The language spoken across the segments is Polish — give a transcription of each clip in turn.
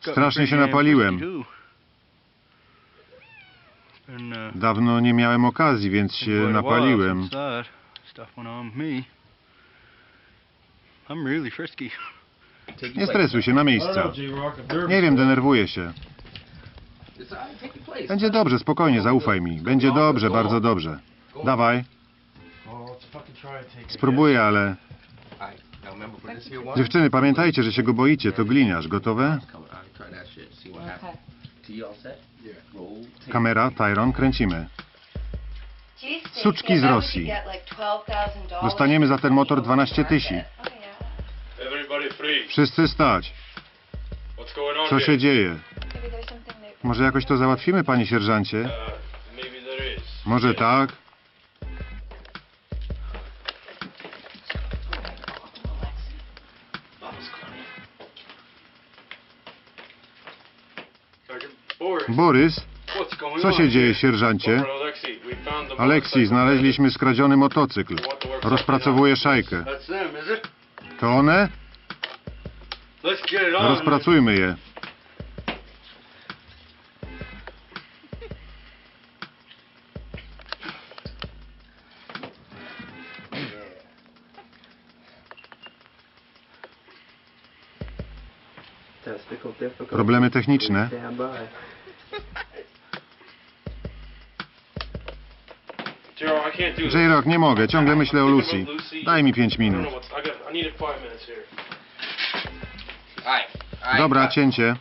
Strasznie się napaliłem. uh, Dawno nie miałem okazji, więc się napaliłem. Nie stresuj się, na miejsca. Nie wiem, denerwuję się. Będzie dobrze, spokojnie, zaufaj mi. Będzie dobrze, bardzo dobrze. Dawaj, spróbuję, ale... Dziewczyny, pamiętajcie, że się go boicie, to gliniarz. Gotowe? Kamera, Tyron, kręcimy. Suczki z Rosji. Dostaniemy za ten motor 12 tysięcy. Wszyscy stać. Co się dzieje? Może jakoś to załatwimy, panie sierżancie? Uh. Może tak? Borys, co się dzieje, sierżancie? Aleksij, znaleźliśmy skradziony motocykl. Rozpracowuje szajkę. To one? Rozpracujmy je. Problemy techniczne. Gerald, I can't do this. J-Rock, nie mogę, ciągle myślę o Lucy. Daj mi pięć I don't minut. know what's, I, got, I needed five minutes here. Dobra, cięcie.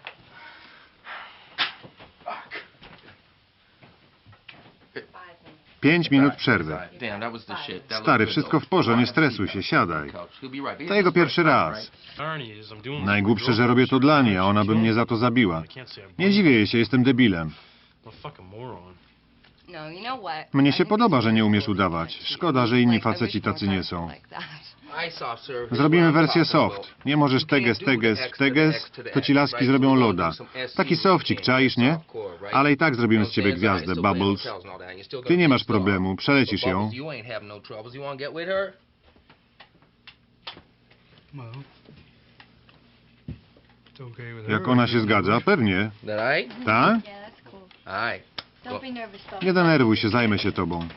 Pięć minut przerwy. Stary, wszystko w porze, nie stresuj się, siadaj. To jego pierwszy raz. Najgłupsze, że robię to dla niej, a ona by mnie za to zabiła. Nie dziwię jej się, jestem debilem. Mnie się podoba, że nie umiesz udawać. Szkoda, że inni faceci tacy nie są. Zrobimy wersję soft. Nie możesz teges, teges, teges, to ci laski zrobią loda. Taki sofcik, czaisz, nie? Ale i tak zrobimy z ciebie gwiazdę, Bubbles. Ty nie masz problemu, przelecisz ją. Jak ona się zgadza, pewnie. Tak? Nie denerwuj się, zajmę się tobą.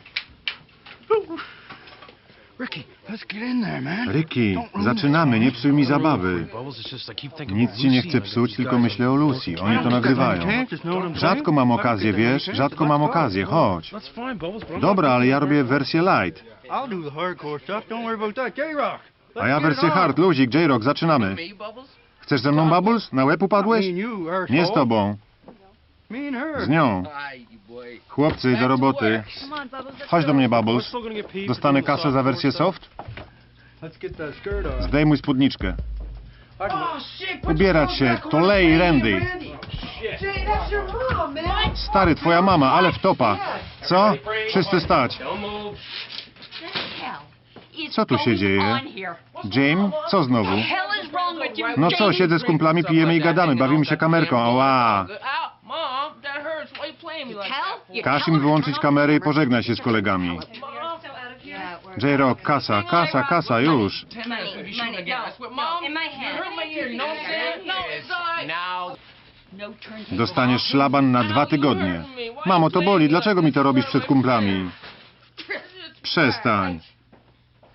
Ricky, let's get in there, man. Ricky, zaczynamy, nie psuj mi zabawy. Nic ci nie chcę psuć, tylko myślę o Lucy. Oni to nagrywają. Rzadko mam okazję, wiesz? Rzadko mam okazję, chodź. Dobra, ale ja robię wersję light. A ja wersję hard, luzik, J-Rock, zaczynamy. Chcesz ze mną, Bubbles? Na łeb upadłeś? Nie z tobą, z nią. Chłopcy, do roboty. Chodź do mnie, Bubbles. Dostanę kasę za wersję soft? Zdejmuj spódniczkę. Ubierać się, to lej, Randy. Stary, twoja mama, ale w topa. Co? Wszyscy stać. Co tu się dzieje? Jim, co znowu? No co, siedzę z kumplami, pijemy i gadamy, bawimy się kamerką, ała. Każ im wyłączyć kamerę i pożegnaj się z kolegami. J-Rock, kasa, kasa, kasa, już. Dostaniesz szlaban na dwa tygodnie. Mamo, to boli, dlaczego mi to robisz przed kumplami? Przestań.